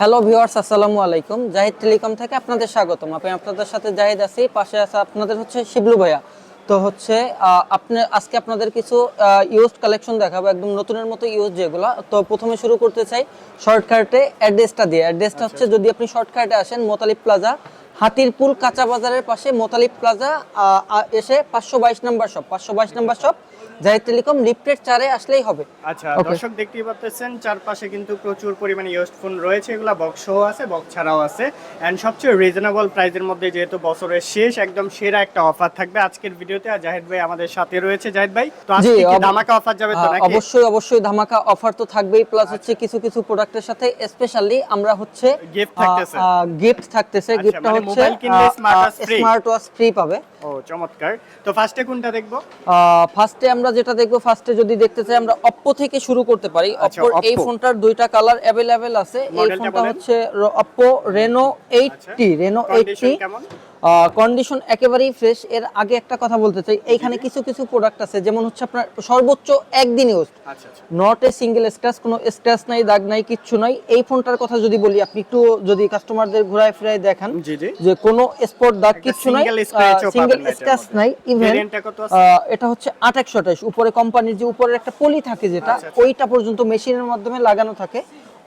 Hello viewers আসসালামু আলাইকুম। Zahid telecom থেকে আপনাদের স্বাগতম। আমি আপনাদের সাথে জাহিদ আছি। পাশে আছে আপনাদের হচ্ছে শিবলু ভাইয়া। তো হচ্ছে আপনি আজকে আপনাদের কিছু ইউজড কালেকশন দেখাবো একদম নতুনের মতো ইউজ যেগুলো। তো প্রথমে শুরু করতে চাই শর্টকাটে অ্যাড্রেসটা দিয়ে। অ্যাড্রেসটা হচ্ছে যদি আপনি শর্টকাটে আসেন মোতালিব প্লাজা হাতিরপুল কাঁচা বাজারের পাশে মোতালিব প্লাজা এসে পাঁচশো বাইশ নাম্বার শপ পাঁচশো বাইশ number shop Zahid telecom lifted চারে আসলেই হবে। আচ্ছা দর্শক দেখতেই পাচ্ছেন চারপাশে কিন্তু প্রচুর পরিমাণে ইউজড ফোন রয়েছে এগুলা বক্সও আছে বক্স ছাড়াও আছে। এন্ড সবচেয়ে রিজনেবল প্রাইসের মধ্যে যেহেতু বছরের শেষ একদম সেরা একটা অফার থাকবে আজকের ভিডিওতে। আর জাহিদ ভাই আমাদের সাথে রয়েছে। জাহিদ ভাই তো আজকে কি ধামাকা অফার যাবে তো নাকি? অবশ্যই অবশ্যই ধামাকা অফার তো থাকবেই। প্লাস হচ্ছে কিছু কিছু প্রোডাক্টের সাথে স্পেশালি আমরা হচ্ছে Gift থাকতেছে। গিফট থাকতেছে। আচ্ছা, গিফটটা মানে হচ্ছে? স্মার্ট ওয়াচ ফ্রি পাবে। ও চমৎকার। তো ফার্স্টে কোনটা দেখব? ফার্স্টে আমরা যেটা দেখব ফার্স্টে যদি দেখতে চাই আমরা অপ্পো থেকে শুরু করতে পারি। অপ্পো এই ফোনটার দুইটা কালার অ্যাভেলেবেল আছে। এই ফোনটা হচ্ছে Oppo Reno eighty Reno eighty condition একেবারেই ফ্রেশ এর আগে একটা কথা বলতে চাই এইখানে কিছু কিছু প্রোডাক্ট আছে যেমন হচ্ছে আপনার সর্বোচ্চ একদিন ইউজ আচ্ছা আচ্ছা। নট এ সিঙ্গেল স্ক্র্যাচ কোনো স্ক্র্যাচ নাই দাগ নাই কিচ্ছু নাই। এই ফোনটার কথা যদি বলি আপনি একটু যদি কাস্টমারদের ঘুরায় ফিরায় দেখান জি জি। যে কোনো স্পট দাগ কিচ্ছু নাই সিঙ্গেল স্ক্র্যাচ নাই ইভেন এটা হচ্ছে আট একশো উপরে কোম্পানির যে উপরের একটা পলি থাকে যেটা আচ্ছা, আচ্ছা। ওইটা পর্যন্ত মেশিনের মাধ্যমে লাগানো থাকে।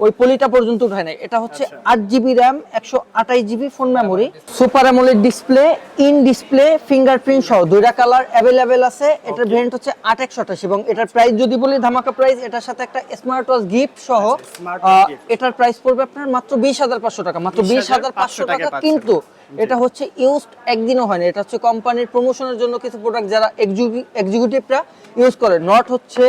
ওই পলিটা পর্যন্ত উঠায় নাই। এটা হচ্ছে আচ্ছা। আট জিবি র্যাম একশো আঠাশ GB phone memory super AMOLED display in display fingerprint সহ। দুইটা কালার অ্যাভেলেবেল আছে। এটার ভেরিয়েন্ট হচ্ছে আট একশো আঠাশ। এবং এটার প্রাইস যদি বলি ধামাকা প্রাইস এটার সাথে একটা স্মার্ট ওয়াচ গিফট সহ আচ্ছা। এটার প্রাইস পড়বে আপনার মাত্র বিশ হাজার পাঁচশো টাকা। মাত্র বিশ হাজার পাঁচশো টাকা। কিন্তু এটা হচ্ছে ইউজড একদিনও হয় না এটা হচ্ছে কোম্পানির প্রমোশনের জন্য কিছু প্রোডাক্ট যারা এক্সিকিউটিভরা ইউজ করে। নট হচ্ছে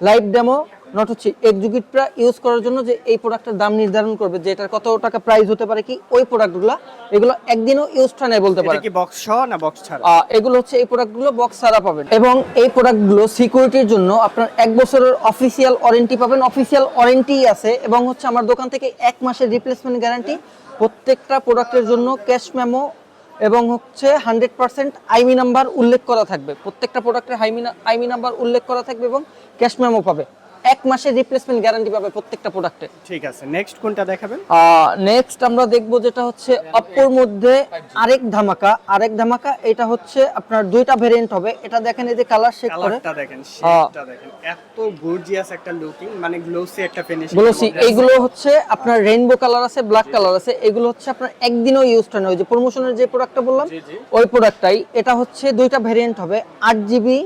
লাইভ ডেমো নট হচ্ছে এক্সিকিউটিভরা ইউজ করার জন্য যে এই প্রোডাক্টের দাম নির্ধারণ করবে যে এটার কত টাকা প্রাইস হতে পারে কি ওই প্রোডাক্টগুলো এগুলো একদিনও ইউজ হয় না বলতে এটা পারে কি বক্স সহ না বক্স ছাড়া? এগুলো হচ্ছে এই প্রোডাক্টগুলো বক্স ছাড়া পাবেন। এবং এই প্রোডাক্টগুলো সিকিউরিটির জন্য আপনার এক বছরের অফিসিয়াল ওয়ারেন্টি পাবেন। অফিসিয়াল ওয়ারেন্টি আছে এবং হচ্ছে আমার দোকান থেকে এক মাসের রিপ্লেসমেন্ট গ্যারান্টি প্রত্যেকটা প্রোডাক্টের জন্য ক্যাশ মেমো এবং হচ্ছে হান্ড্রেড পার্সেন্ট আইমি নাম্বার উল্লেখ করা থাকবে। প্রত্যেকটা প্রোডাক্টের হাইমি আইমি নাম্বার উল্লেখ করা থাকবে এবং ক্যাশ মেমো পাবে। এক মাসের রিপ্লেসমেন্ট গ্যারান্টি পাবে প্রত্যেকটা প্রোডাক্টে ঠিক আছে নেক্সট কোনটা দেখাবেন? নেক্সট আমরা দেখব যেটা হচ্ছে অপ্পোর মধ্যে আরেক ধামাকা আরেক ধামাকা এটা হচ্ছে আপনার দুইটা ভেরিয়েন্ট হবে। এটা দেখেন এই যে কালার শেড করে। কালারটা দেখেন শেডটা দেখেন। এত গর্জিয়াস একটা লুকিং মানে গ্লোসি একটা ফিনিশিং গ্লোসি এইগুলো হচ্ছে আপনার রেইনবো কালার আছে ব্ল্যাক কালার আছে। এগুলো হচ্ছে আপনার একদিনও ইউজ হয় না। ওই যে প্রমোশনের যে প্রোডাক্টটা বললাম। ওই প্রোডাক্টটাই এটা হচ্ছে দুইটা ভেরিয়েন্ট হবে। আট জিবি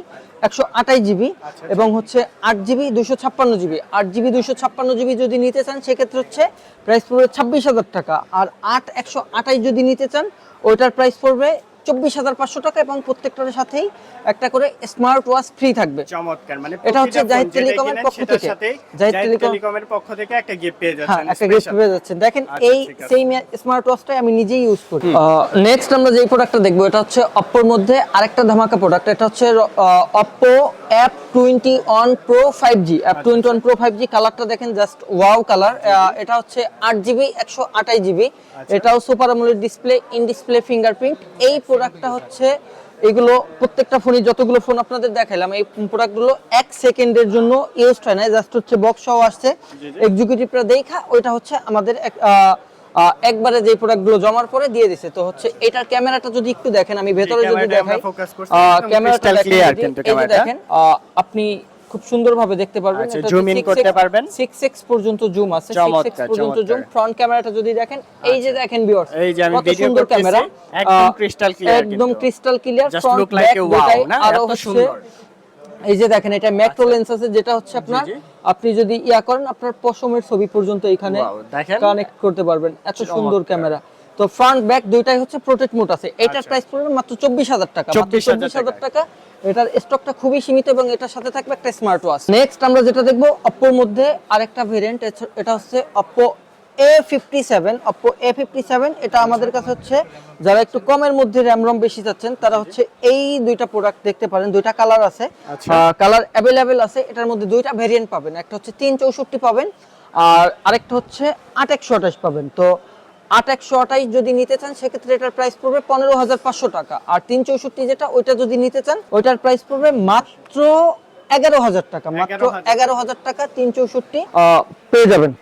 একশো আঠাশ জিবি আচ্ছা, এবং হচ্ছে আট জিবি দুশো ছাপ্পান্ন জিবি। আট জিবি দুশো ছাপ্পান্ন জিবি যদি নিতে চান সেক্ষেত্রে হচ্ছে প্রাইস পড়বে ছাব্বিশ হাজার টাকা। আর আট একশো আঠাশ যদি নিতে চান ওইটার প্রাইস পড়বে চব্বিশ হাজার পাঁচশো টাকা এবং প্রত্যেকটার সাথেই একটা করে স্মার্ট ওয়াচ ফ্রি থাকবে। চমৎকার মানে এটা হচ্ছে জাহিদ টেলিকমের পক্ষ থেকে। জাহিদ টেলিকমের পক্ষ থেকে একটা গিফট পেয়ে হ্যাঁ যাচ্ছেন একটা গিফট পেয়ে যাচ্ছেন। দেখেন আচ্ছা, এই সেম স্মার্ট ওয়াচটাই আমি নিজেই ইউজ করি। নেক্সট আমরা যেই প্রোডাক্টটা দেখব এটা হচ্ছে অপ্পোর মধ্যে আরেকটা ধামাকা প্রোডাক্ট এটা হচ্ছে Oppo F twenty one Pro five G F twenty one Pro five G কালারটা দেখেন জাস্ট ওয়াও কালার এটা হচ্ছে আট জিবি একশো আঠাশ জিবি আচ্ছা। এটাও সুপার আমলের ডিসপ্লে ইন ডিসপ্লে ফিঙ্গারপ্রিন্ট এই প্রোডাক্টটা হচ্ছে এগুলো প্রত্যেকটা ফোনে যতগুলো ফোন আপনাদের দেখাইলাম এই প্রোডাক্টগুলো এক সেকেন্ডের জন্য ইউজ হয় না জাস্ট হচ্ছে বক্স সহ আসছে। এক্সিকিউটিভরা দেখা ওইটা হচ্ছে আমাদের এক- একবারে যে প্রোডাক্টগুলো জমার পরে দিয়ে দিছে তো হচ্ছে এটার ক্যামেরাটা যদি একটু দেখেন আমি ভেতরে যদি দেখাই ক্যামেরাটা দেখেন কিন্তু ক্যামেরাটা। দেখেন আহ, আপনি খুব সুন্দরভাবে দেখতে পারবেন। আচ্ছা, zoom in করতে পারবেন। 6x পর্যন্ত জুম আছে। 6x পর্যন্ত জুম। ফ্রন্ট ক্যামেরাটা যদি দেখেন এই যে দেখেন ভিউয়ার্স এই যে আমি video সুন্দর ক্যামেরা একদম crystal clear একদম crystal clear front look like back a না? আরও এত সুন্দর। এই যে দেখেন এটা ম্যাক্রো লেন্স আছে যেটা হচ্ছে আপনার আপনি যদি ইয়া করেন আপনার পশমের ছবি পর্যন্ত এখানে কানেক্ট করতে পারবেন। এত সুন্দর ক্যামেরা তো ফ্রন্ট ব্যাক দুইটাই হচ্ছে প্রোটেক্ট মোড আছে। এটার আচ্ছা। প্রাইস পড়বে মাত্র চব্বিশ হাজার টাকা। মাত্র 24,000 চব্বিশ হাজার টাকা। এটার স্টকটা খুবই সীমিত এবং এটার সাথে থাকবে একটা স্মার্ট ওয়াচ নেক্সট আমরা যেটা দেখব অপ্পোর মধ্যে আরেকটা ভেরিয়েন্ট এটা হচ্ছে Oppo A fifty seven Oppo A fifty seven এটা আমাদের কাছে হচ্ছে যারা একটু কমের মধ্যে র্যাম রম বেশি চাচ্ছেন তারা হচ্ছে এই দুইটা প্রোডাক্ট দেখতে পারেন। দুইটা কালার আছে। আচ্ছা। কালার অ্যাভেলেবেল আছে। এটার মধ্যে দুইটা ভেরিয়েন্ট পাবেন। একটা হচ্ছে তিন চৌষট্টি পাবেন আর আরেকটা হচ্ছে আট একশো আঠাশ পাবেন। তো আট একশো আঠাইশ যদি নিতে চান সেক্ষেত্রে এটার প্রাইস পড়বে পনেরো হাজার পাঁচশো টাকা। আর তিন চৌষট্টি যেটা ওইটা যদি নিতে চান ওইটার প্রাইস পড়বে মাত্র এগারো হাজার টাকা। মাত্র এগারো হাজার। টাকা তিন চৌষট্টি। পেয়ে যাবেন।